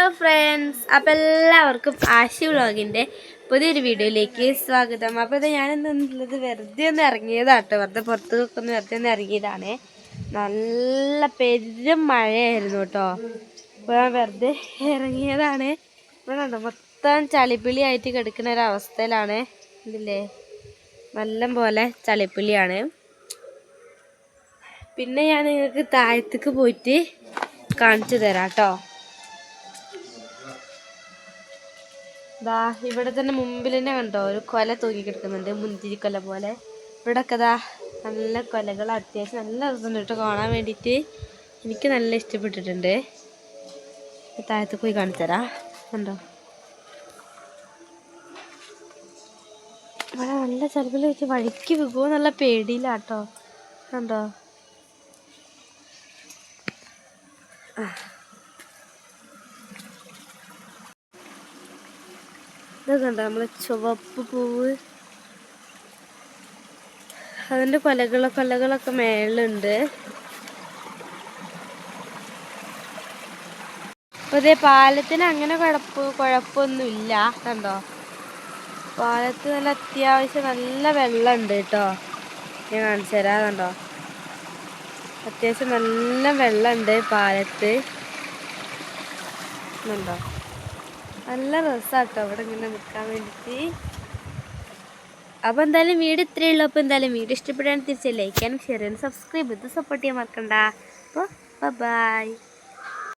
Hello friends അപ്പോൾ എല്ലാവർക്കും ആശി വ്ളോഗിന്റെ പുതിയൊരു വീഡിയോയിലേക്ക് സ്വാഗതം. അപ്പോൾ ഇത് ഞാനെന്നുള്ളത് വെറുതെ ഒന്ന് ഇറങ്ങിയതാട്ടോ. വെറുതെ പുറത്ത് ഒന്ന് വെറുതെ ഒന്ന് ഇറങ്ങിയതാണ്. നല്ല പെരും മഴയായിരുന്നു കേട്ടോ. അപ്പോൾ ഞാൻ വെറുതെ ഇറങ്ങിയതാണ്. ഇവിടെ മൊത്തം ചളിപ്പിളി ആയിട്ട് കിടക്കുന്ന ഒരു അവസ്ഥയിലാണ്. ഇതില്ലേ നല്ല പോലെ ചളിപ്പിളിയാണ്. പിന്നെ ഞാൻ നിങ്ങൾക്ക് താഴത്തേക്ക് പോയിട്ട് കാണിച്ചു തരാം കേട്ടോ. ദാ ഇവിടെ തന്നെ മുമ്പിൽ തന്നെ കണ്ടോ ഒരു കൊല തൂങ്ങി കിടക്കുന്നുണ്ട് മുന്തിരി കൊല പോലെ. ഇവിടെ ഒക്കെ ദാ നല്ല കൊലകൾ അത്യാവശ്യം നല്ല രസമുണ്ട് കേട്ടോ കാണാൻ വേണ്ടിയിട്ട്. എനിക്ക് നല്ല ഇഷ്ടപ്പെട്ടിട്ടുണ്ട്. താഴത്ത് പോയി കാണിച്ചു തരാം. കണ്ടോ? ഇവിടെ നല്ല ചെലവിൽ വെച്ച് വഴിക്ക് വിൽക്കുമോ നല്ല പേടിയിലാട്ടോ കണ്ടോ? ഇത് കണ്ടോ? നമ്മളെ ചുവപ്പ് പൂവ്. അതിന്റെ കൊലകളോ കൊലകളൊക്കെ മേളുണ്ട് അതേ പാലത്തിന് അങ്ങനെ കുഴപ്പ കുഴപ്പമൊന്നുമില്ല. കണ്ടോ? പാലത്ത് നല്ല അത്യാവശ്യം നല്ല വെള്ളമുണ്ട് കേട്ടോ. ഞാൻ കാണിച്ചു തരാം കണ്ടോ? അത്യാവശ്യം നല്ല വെള്ളമുണ്ട് പാലത്ത്. ഉണ്ടോ നല്ല രസാട്ടോ അവിടെ ഇങ്ങനെ നിൽക്കാൻ വേണ്ടിയിട്ട് അപ്പോൾ എന്തായാലും വീഡിയോ ഇത്രയേ ഉള്ളൂ. അപ്പോൾ എന്തായാലും വീഡിയോ തിരിച്ച് ലൈക്ക് ചെയ്യാനും ഷെയർ ചെയ്യാനും സബ്സ്ക്രൈബ് ചെയ്ത് സപ്പോർട്ട് ചെയ്യാൻ മറക്കണ്ട. അപ്പോൾ ബൈ